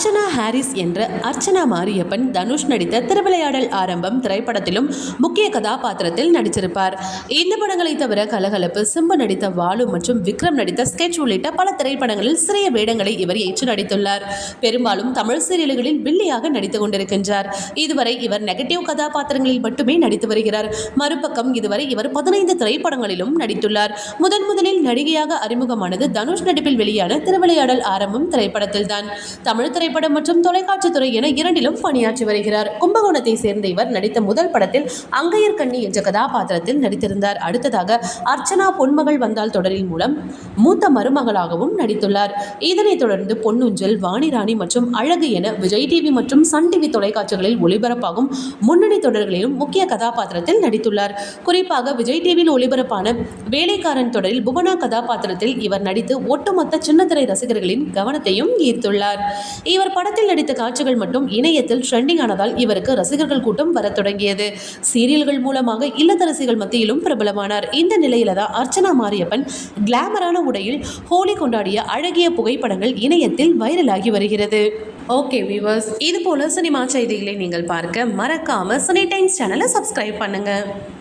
Archana Harris என்ற அர்ச்சனா மாரியப்பன் தனுஷ் நடித்த திருவிளையாடல் ஆரம்பம் திரைப்படத்திலும் முக்கிய கதாபாத்திரத்தில் நடித்திருப்பார் இந்த படங்களை தவிர கலகலப்பு சிம்பு நடித்த வாலு மற்றும் விக்ரம் நடித்த ஸ்கெட்ச் உள்ளிட்ட பல திரைப்படங்களில் சிறிய வேடங்களை இவர் ஏற்று நடித்துள்ளார். பெரும்பாலும் தமிழ் சீரியல்களில் வில்லியாக நடித்துக் கொண்டிருக்கின்றார். இதுவரை இவர் நெகட்டிவ் கதாபாத்திரங்களில் மட்டுமே நடித்து வருகிறார். மறுபக்கம் இதுவரை இவர் பதினைந்து திரைப்படங்களிலும் நடித்துள்ளார். முதன் முதலில் நடிகையாக அறிமுகமானது தனுஷ் நடிப்பில் வெளியான திருவிளையாடல் ஆரம்பம் திரைப்படத்தில்தான். தமிழ் திரைப்படம் மற்றும் தொலைக்காட்சி துறை என இரண்டிலும் பணியாற்றி வருகிறார். கும்பகோணத்தை சேர்ந்த இவர் நடித்த முதல் படத்தில் அங்கையர் கண்ணி என்ற கதாபாத்திரத்தில் நடித்திருந்தார். அடுத்ததாக அர்ச்சனா பொன்மகள் வந்தால் தொடரில் மூலம் மூத்த மருமகளாகவும் நடித்துள்ளார். இதனைத் தொடர்ந்து பொன்னுஞ்சல் வாணிராணி மற்றும் அழகு என விஜய் டிவி மற்றும் சன் டிவி தொலைக்காட்சிகளில் ஒளிபரப்பாகும் முன்னணி தொடர்களிலும் முக்கிய கதாபாத்திரத்தில் நடித்துள்ளார். குறிப்பாக விஜய் டிவியில் ஒளிபரப்பான வேலைக்காரன் தொடரில் புவனா கதாபாத்திரத்தில் இவர் நடித்து ஒட்டுமொத்த சின்னத்திரை ரசிகர்களின் கவனத்தையும் ஈர்த்துள்ளார். இவர் இவர் படத்தில் நடித்த காட்சிகள் மட்டும் இணையத்தில் ட்ரெண்டிங் ஆனதால் இவருக்கு ரசிகர்கள் கூட்டம் வர தொடங்கியது. சீரியல்கள் மூலமாக இல்லத்தரசிகள் மத்தியிலும் பிரபலமானார். இந்த நிலையில தான் அர்ச்சனா மாரியப்பன் கிளாமரான உடையில் ஹோலி கொண்டாடிய அழகிய புகைப்படங்கள் இணையத்தில் வைரலாகி வருகிறது. ஓகே வியூவர்ஸ் இது போல சினிமா செய்திகளை நீங்கள் பார்க்க மறக்காம சினி டைம்ஸ் சேனலை சப்ஸ்கிரைப் பண்ணுங்க.